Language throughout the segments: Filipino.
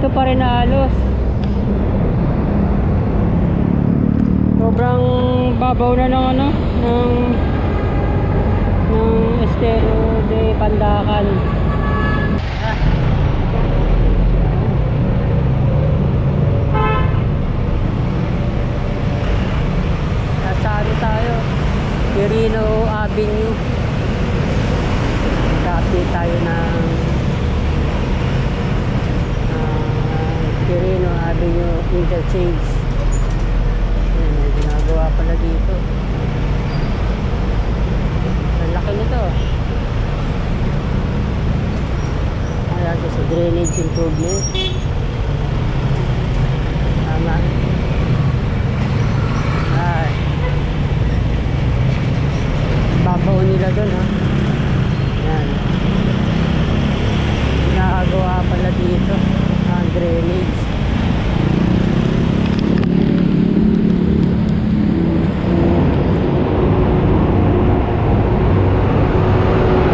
Ganito pa rin halos. Sobrang babaw na ng ano, ng ng Estero de Pandacan. Ah. Nasa ano tayo? Quirino Avenue. Copy tayo ng uh, Quirino Avenue Interchange. Ayan, may ginagawa pala dito. Ang laki nito. Ayan, sa drainage improvement. Tama. Ay. Babaw nila doon, ha? Yan. Nakagawa pala dito ang drainage.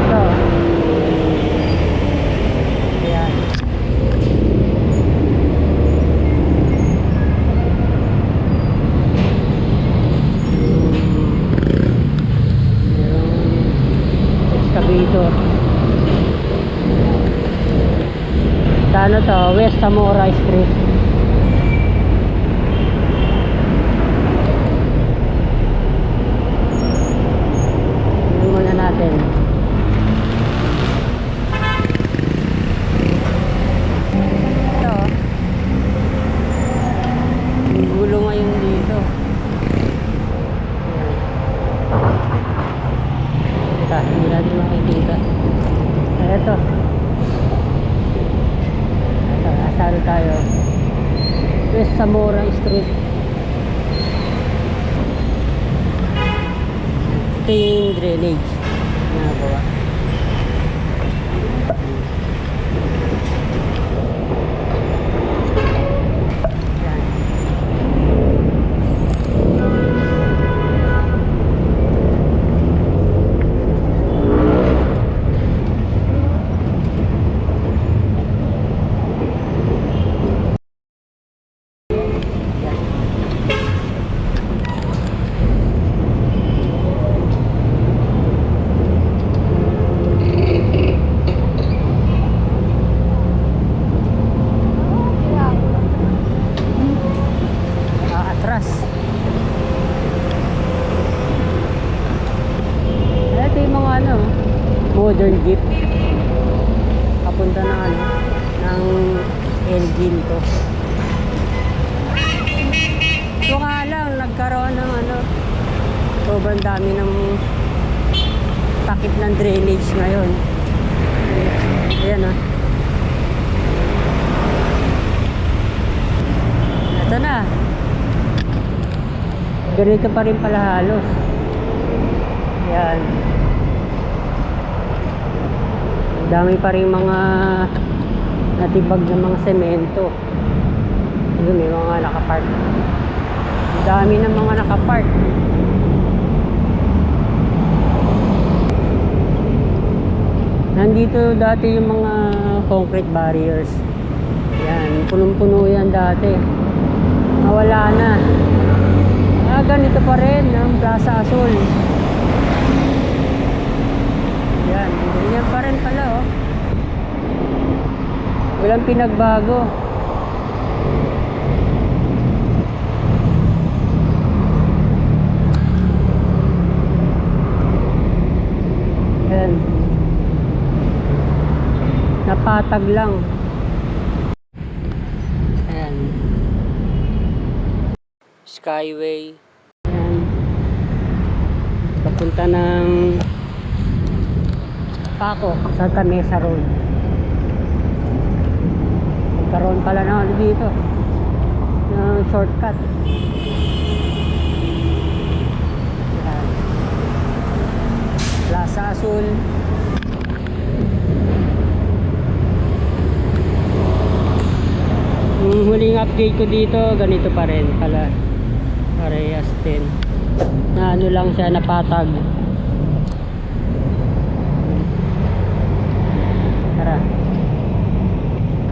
Ito. Yan. Merong excavator. To? West Zamora Street. Tingnan muna natin. Ito. Ang gulo dito. Ayan. Teka, hindi natin makikita. Ito. Ito, asaro tayo. West Zamora Street. Ito yung drainage. Ginagawa. Yan. Ah, atras. Ito yung mga ano, modern jeep. Papunta ng ano, ng Elgin to. Ito nga lang, nagkaroon ng ano, sobrang dami ng takip ng drainage ngayon. Ayan ah. Ito na. Ganito pa rin pala halos. Yan. Ang Dami pa rin mga natibag na mga semento. Yun, may mga nakapark. Dami ng mga nakapark. Nandito dati yung mga concrete barriers. Yan, punong-puno yan dati. Nawala na. Ah, ganito pa rin ang Plaza Azul. Yan, ganyan pa rin pala oh. Walang pinagbago. Yan. Napatag lang. Ayan. Skyway. Ayan. Papunta ng Paco, Santa Mesa Road. Nagkaroon pala na ano dito. Ng shortcut. Ayan. Plaza Azul. Yung huli nga update ko dito, ganito pa rin pala. Parehas din. Na ano lang siya, napatag. Tara.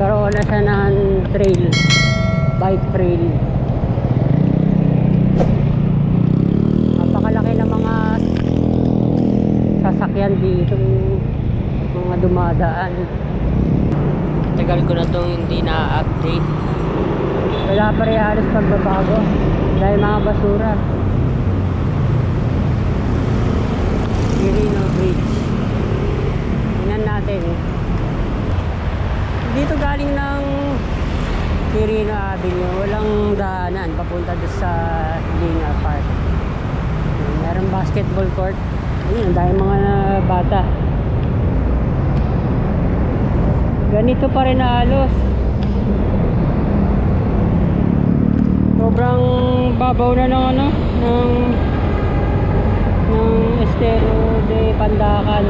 Karoon na siya ng trail. Bike trail. Napakalaki ng mga sasakyan dito. Mga dumadaan. Tagal ko na itong hindi na-update. Wala pa rin halos pagbabago. Dahil mga basura. Quirino Bridge. Tingnan natin. Dito galing ng Quirino Avenue. Walang daanan papunta doon sa Lina Park. Meron basketball court. Ayun, dahil mga bata. Ganito pa rin halos. Sobrang babaw na ng ano, ng ng Estero de Pandacan.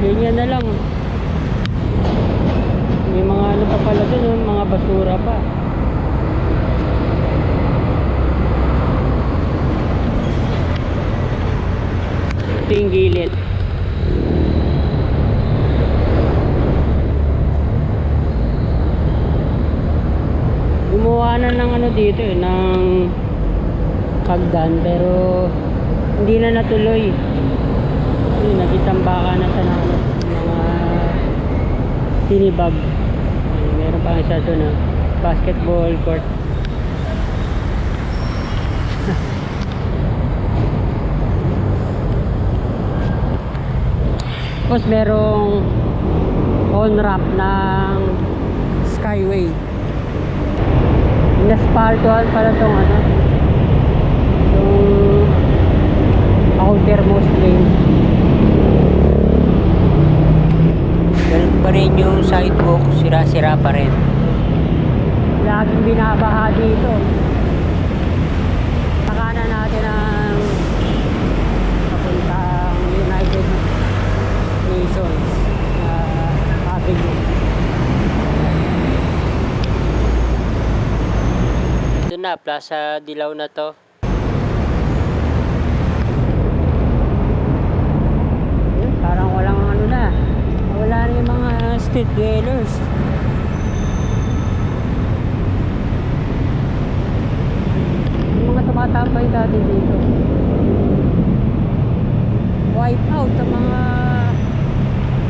Ganyan na lang. May mga ano pa pala dun, oh, mga basura pa. Ito yung. gumawa na ng ano dito eh, ng hagdan pero hindi na natuloy. Yun, nagitambaka na sa mga tinibag. Ayun, meron pa isa doon ah, basketball court. Tapos merong on ramp ng skyway Inaspaltohan pala tong ano. Yung outermost lane. Ganun pa rin yung sidewalk, sira-sira pa rin. laging binabaha dito nakanan natin ang papuntang United Nations uh, Avenue Ito na, Plaza Dilaw na to. Yun, parang walang ano na. Wala na yung mga street dwellers. Yung mga tumatambay dati dito. Wipe out ang mga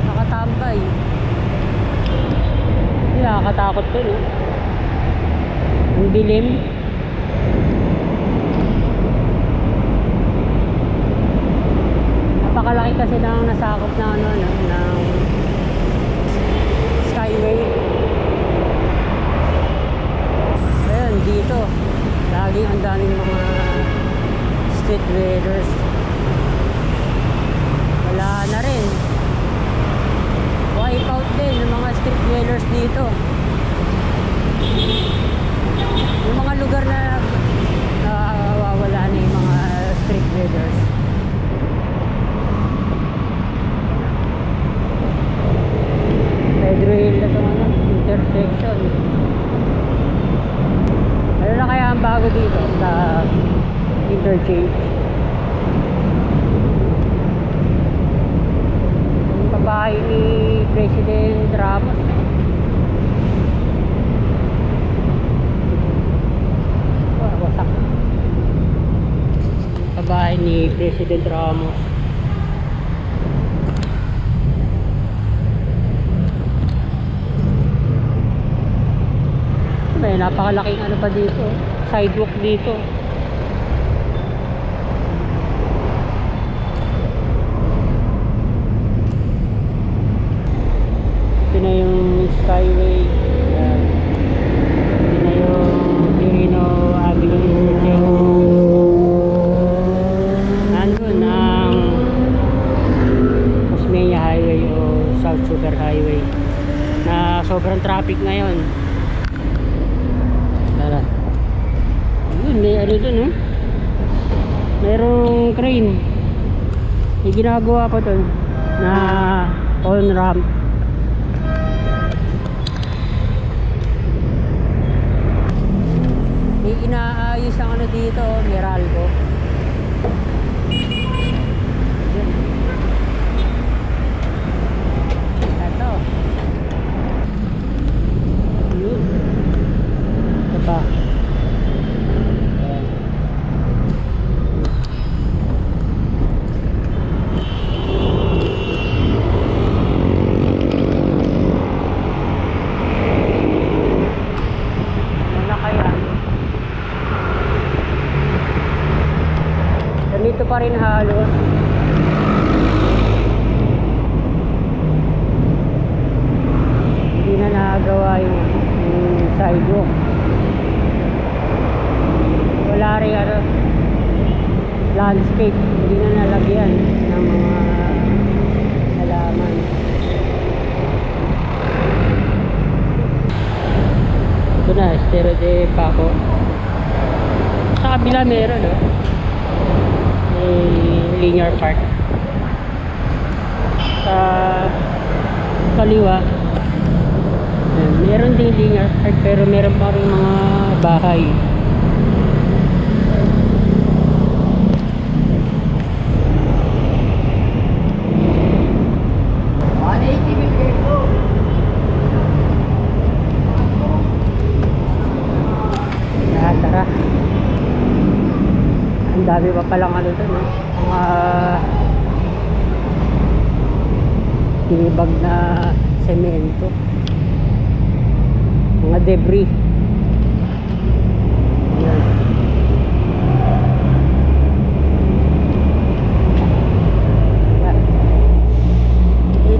nakatambay. Nakakatakot to no? Ang dilim napakalaki kasi ng nasakop na ano no, ng skyway. Ayun dito. Laging ang daming mga street vendors wala na rin. Wipe out din ng mga street dwellers dito. Yung mga lugar na nawawala na yung mga street vendors Pedro Hill na itong ano, intersection. Ano na kaya ang bago dito sa interchange? Yung babae ni President Ramos. Wah, wasak. Babae ni President Ramos. May napakalaking ano pa dito. Sidewalk dito. Ito na yung Skyway. green yung ginagawa ko to na on ramp. May inaayos ang ano dito Meralco. Ito yun. Ito pa. Rin halos. Hindi na nagawa yung, yung sidewalk. Wala rin ano, landscape. Hindi na nalagyan ng mga halaman. Ito na, Estero de Paco. Sa kabila meron, no? Linear park. Sa kaliwa, meron din linear park pero meron pa rin mga bahay. Tara, tara. Ang dami pa palang ano doon, no? Mga tinibag na semento. Mga debris.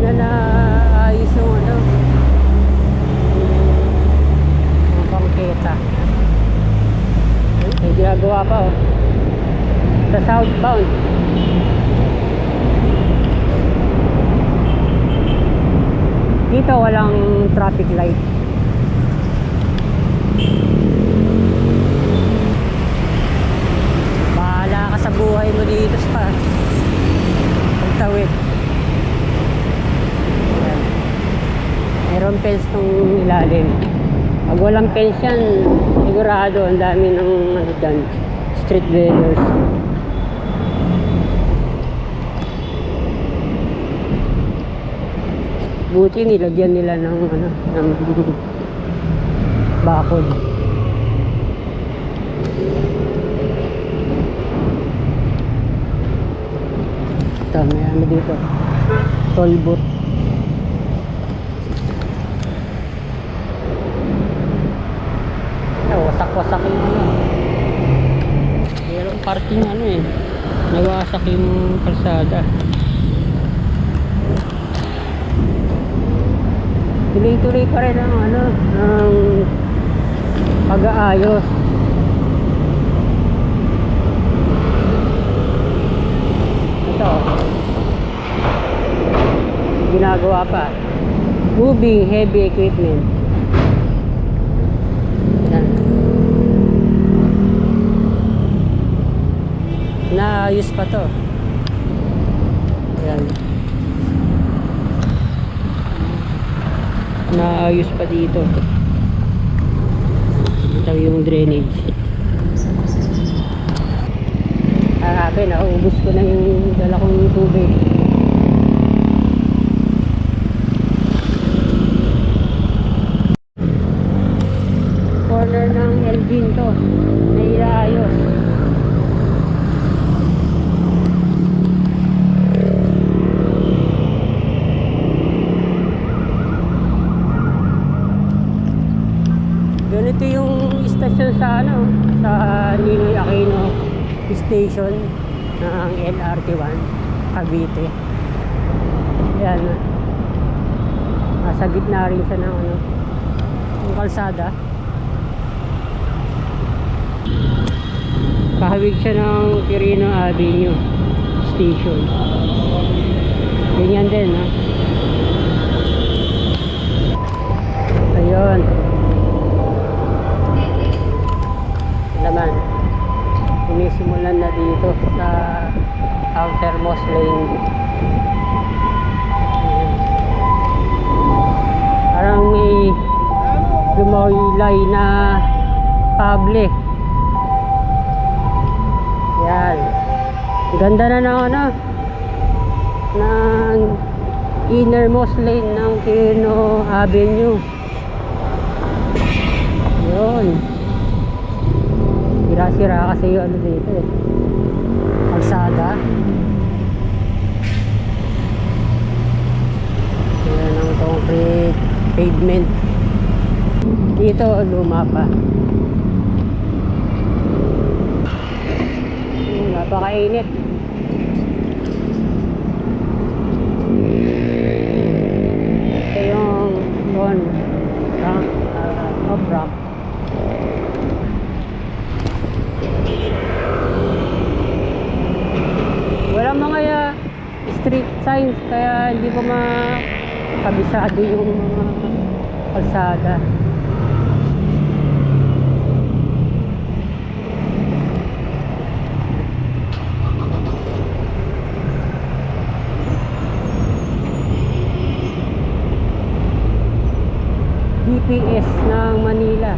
Na naayos yung ano, mga bangketa. May ginagawa pa oh. Sa southbound. Dito walang traffic light. Bahala ka sa buhay mo dito sa pagtawid. Meron fence tong ilalim. Pag walang fence yan, sigurado ang dami ng ano dyan, street vendors. Buti nilagyan nila ng ano, ng bakod. Ito, may ano dito. Toll booth. Ah, wasak-wasak yung ano. Merong parting ano eh. Nawasak yung kalsada. Tuloy-tuloy pa rin ang ano, ang pag-aayos. Ito. Ginagawa pa. Moving heavy equipment. Yan. Naayos pa to. Yan. Naayos pa dito. Ito yung drainage. Hanapin, naubos ko na yung dala kong tubig. corner ng Elgin to na ilaayos ganito yung istasyon sa ano sa Ninoy Aquino station ng LRT1 Cavite yan nasa gitna rin siya ng ano ng kalsada Kahawig siya ng Quirino Avenue Station. Ganyan din, ha? Ayun. Naman. Sinisimulan na dito sa outermost lane. Ayun. Parang may lumaylay na kable. Yan. Ganda na ng ano ng innermost lane ng Quirino Avenue. Yun. Sira-sira kasi yung ano dito eh. Kalsada. Yan ang concrete pavement. Dito luma pa. Hmm, Napakainit. ko makabisado yung mga kalsada. DPS ng Manila.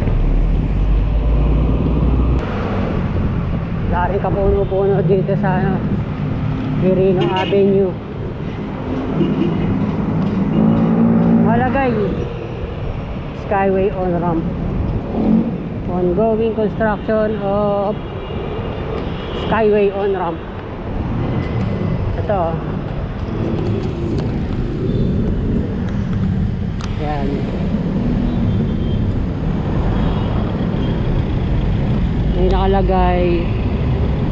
Dari ka puno-puno dito sa Quirino Avenue. Malagay. Skyway on ramp. Ongoing construction of Skyway on ramp. Ito. oh. Yan. May nakalagay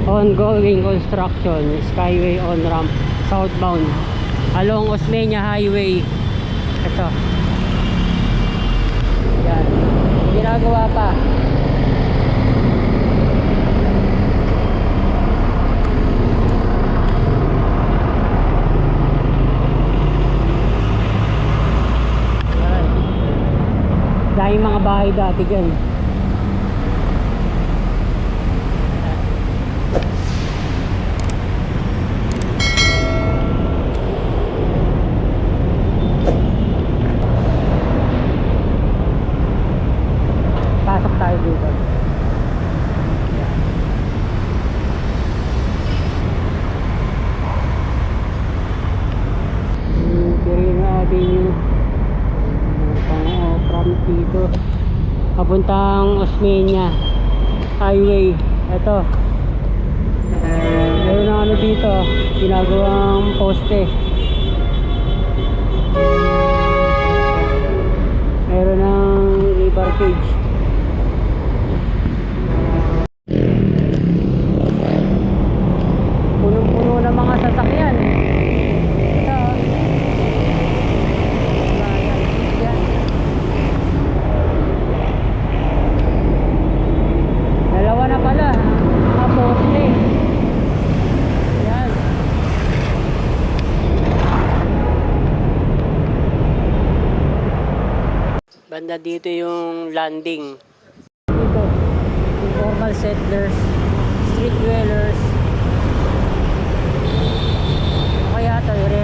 ongoing construction skyway on ramp southbound along Osmeña Highway. Ito. Yan. Ginagawa pa. Yan. Dahil mga bahay dati dyan pasok tayo dito yung Quirino Avenue pang from dito papuntang Osmeña Highway. Ito meron na ano dito ginagawang poste. Meron ng river cage punong-puno ng mga sasakyan ito oh. Bayan. Yan. dalawa na pala mga poste yan banda dito yung landing. Dito informal settlers street dwellers. Kaya ito, ire